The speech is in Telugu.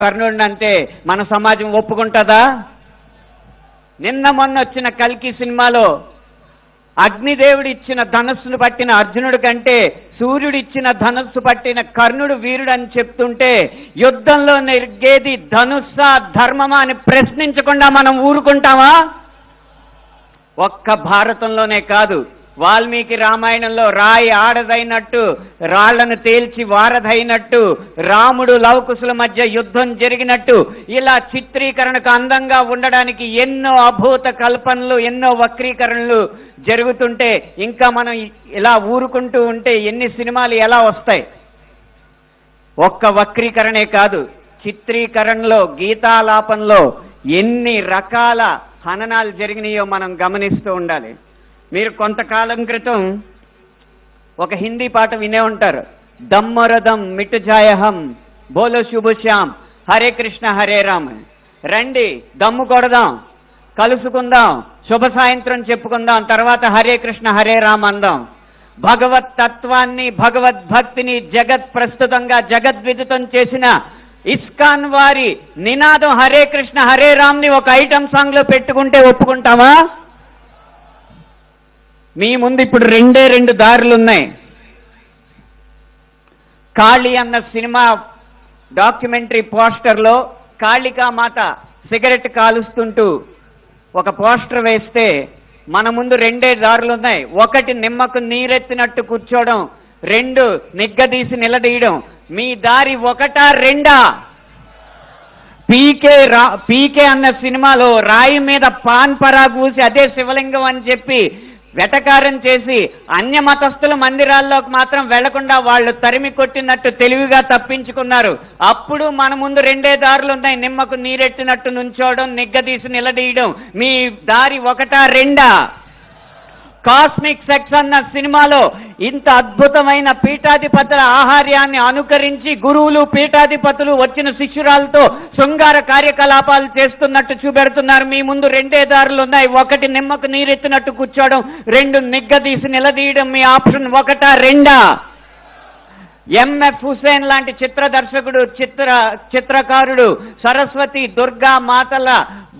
కర్ణుడిని అంటే మన సమాజం ఒప్పుకుంటుందా? నిన్న మొన్న వచ్చిన కల్కి సినిమాలో అగ్నిదేవుడు ఇచ్చిన ధనస్సును పట్టిన అర్జునుడి కంటే సూర్యుడు ఇచ్చిన ధనస్సు పట్టిన కర్ణుడు వీరుడు అని చెప్తుంటే యుద్ధంలో నెరిగేది ధనుస్సా ధర్మమా అని ప్రశ్నించకుండా మనం ఊరుకుంటామా? ఒక్క భారతంలోనే కాదు వాల్మీకి రామాయణంలో రాయి ఆడదైనట్టు రాళ్ళను తేల్చి వారధైనట్టు రాముడు లవకుశుల మధ్య యుద్ధం జరిగినట్టు ఇలా చిత్రీకరణకు అందంగా ఉండడానికి ఎన్నో అభూత కల్పనలు ఎన్నో వక్రీకరణలు జరుగుతుంటే ఇంకా మనం ఇలా ఊరుకుంటూ ఉంటే ఎన్ని సినిమాలు ఎలా వస్తాయి? ఒక్క వక్రీకరణే కాదు చిత్రీకరణలో గీతాలాపంలో ఎన్ని రకాల హననాలు జరిగినాయో మనం గమనిస్తూ ఉండాలి. మీరు కొంతకాలం క్రితం ఒక హిందీ పాట వినే ఉంటారు. దమ్మరదం మిట్టుజాయహం బోలో శుభశ్యామ్ హరే కృష్ణ హరే రామ్. రండి దమ్ము కొడదాం కలుసుకుందాం శుభ సాయంత్రం చెప్పుకుందాం తర్వాత హరే కృష్ణ హరే రామ్ అందాం. భగవత్ తత్వాన్ని భగవద్భక్తిని జగత్ ప్రస్తుతంగా జగద్విదితం చేసిన ఇస్కాన్ వారి నినాదం హరే కృష్ణ హరే రామ్ని ఒక ఐటమ్ సాంగ్లో పెట్టుకుంటే ఒప్పుకుంటామా మీ ముందు ఇప్పుడు రెండే రెండు దారులు ఉన్నాయి కాళీ అన్న సినిమా డాక్యుమెంటరీ పోస్టర్లో కాళికామాత సిగరెట్ కాలుస్తుంటూ ఒక పోస్టర్ వేస్తే మన ముందు రెండే దారులు ఉన్నాయి ఒకటి నిమ్మకు నీరెత్తినట్టు కూర్చోవడం రెండు నిగ్గదీసి నిలదీయడం. మీ దారి ఒకటా రెండా? పీకే రా పీకే అన్న సినిమాలో రాయి మీద పాన్ పరాగూసి అదే శివలింగం అని చెప్పి వెటకారం చేసి అన్య మతస్థుల మందిరాల్లోకి మాత్రం వెళ్ళకుండా వాళ్ళు తరిమి కొట్టినట్టు తెలివిగా తప్పించుకున్నారు. అప్పుడు మన ముందు రెండే దారులు ఉన్నాయి. నిమ్మకు నీరెట్టినట్టు నుంచోవడం నిగ్గదీసి నిలదీయడం. మీ దారి ఒకటా రెండా? కాస్మిక్ సెక్స్ అన్న సినిమాలో ఇంత అద్భుతమైన పీఠాధిపతుల ఆహార్యాన్ని అనుకరించి గురువులు పీఠాధిపతులు వచ్చిన శిష్యురాలతో శృంగార కార్యకలాపాలు చేస్తున్నట్టు చూపెడుతున్నారు. మీ ముందు రెండే దారులు ఉన్నాయి. ఒకటి నిమ్మకు నీరెత్తినట్టు కూర్చోవడం రెండు నిగ్గదీసి నిలదీయడం మీ ఆప్షన్ ఒకటా రెండా? ఎంఎఫ్ హుసేన్ లాంటి చిత్ర దర్శకుడు చిత్ర చిత్రకారుడు సరస్వతి దుర్గా మాతల